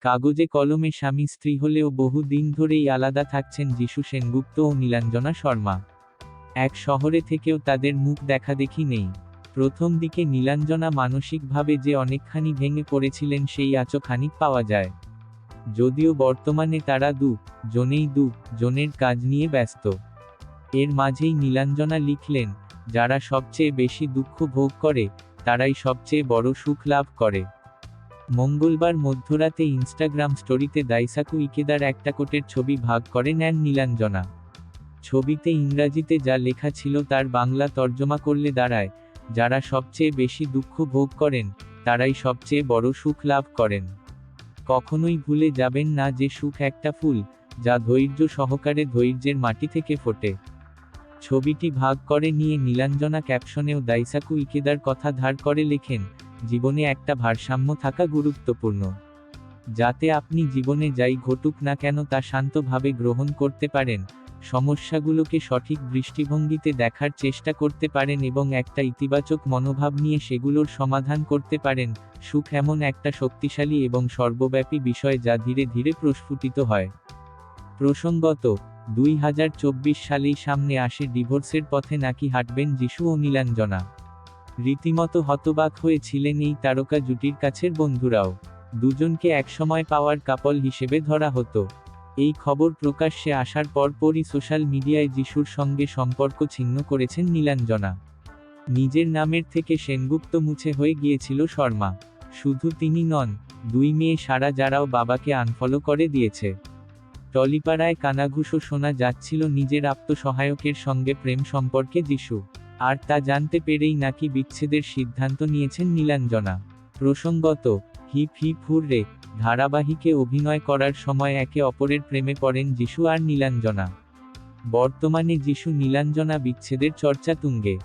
কাগজে কলমে স্বামী স্ত্রী হলেও বহু দিন ধরেই আলাদা থাকছেন যিশু সেনগুপ্ত ও নীলাঞ্জনা শর্মা। এক শহরে থেকেও তাদের মুখ দেখাদেখি নেই। প্রথম দিকে নীলাঞ্জনা মানসিকভাবে যে অনেকখানি ভেঙে পড়েছিলেন সেই আচো খানিক পাওয়া যায়। যদিও বর্তমানে তারা দু, জনেই দু, জনের কাজ নিয়ে ব্যস্ত। এর মাঝেই নীলাঞ্জনা লিখলেন, যারা সবচেয়ে বেশি দুঃখ ভোগ করে, তারাই সবচেয়ে বড় সুখ লাভ করে। মঙ্গলবার মধ্যরাতে ইনস্টাগ্রাম স্টোরিতে দাইসাকু ইকেদার একটা কোটের ছবি ভাগ করে নেন নীলাঞ্জনা। ছবিতে ইংরাজিতে যা লেখা ছিল তার বাংলা তর্জমা করলে দাঁড়ায়, যারা সবচেয়ে বেশি দুঃখ ভোগ করেন, তারাই সবচেয়ে বড় সুখ লাভ করেন। কখনোই ভুলে যাবেন না যে সুখ একটা ফুল, যা ধৈর্য সহকারে ধৈর্যের মাটি থেকে ফোটে। ছবিটি ভাগ করে নিয়ে নীলাঞ্জনা ক্যাপশনেও দাইসাকু ইকেদার কথা ধার করে লেখেন জীবনে একটা ভারসাম্য থাকা গুরুত্বপূর্ণ। যাতে আপনি জীবনে যাই ঘটুক না কেন তা শান্তভাবে গ্রহণ করতে পারেন, সমস্যাগুলোকে সঠিক দৃষ্টিভঙ্গিতে দেখার চেষ্টা করতে পারেন এবং একটা ইতিবাচক মনোভাব নিয়ে সেগুলোর সমাধান করতে পারেন, সুখ এমন একটা শক্তিশালী এবং সর্বব্যাপী বিষয় যা ধীরে ধীরে প্রস্ফুটিত হয়। প্রসঙ্গত, দুই হাজার চব্বিশ সালেই সামনে আসে ডিভোর্সের পথে নাকি হাঁটবেন যিশু ও নীলাঞ্জনা। রীতিমতো হতবাক হয়েছিলেন এই তারকা জুটির কাছের বন্ধুরাও। দুজনকে একসময় পাওয়ার কাপল হিসেবে ধরা হতো। এই খবর প্রকাশ্যে আসার পরপরই সোশ্যাল মিডিয়ায় যিশুর সঙ্গে সম্পর্ক ছিন্ন করেছেন নীলাঞ্জনা। নিজের নামের থেকে সেনগুপ্ত মুছে হয়ে গিয়েছিল শর্মা। শুধু তিনি নন, দুই মেয়ে সারা যারাও বাবাকে আনফলো করে দিয়েছে। টলিপাড়ায় কানাঘুষো শোনা যাচ্ছিল নিজের আত্মসহায়কের সঙ্গে প্রেম সম্পর্কে যিশু। আর তা জানতে পেরেই নাকি বিচ্ছেদের সিদ্ধান্ত নিয়েছেন নীলাঞ্জনা। প্রসঙ্গত, হিপ হিপ হুররে ধারাবাহিকে অভিনয় করার সময় একে অপরের প্রেমে পড়েন যিশু আর নীলাঞ্জনা। বর্তমানে যিশু নীলাঞ্জনা বিচ্ছেদের চর্চা তুঙ্গে।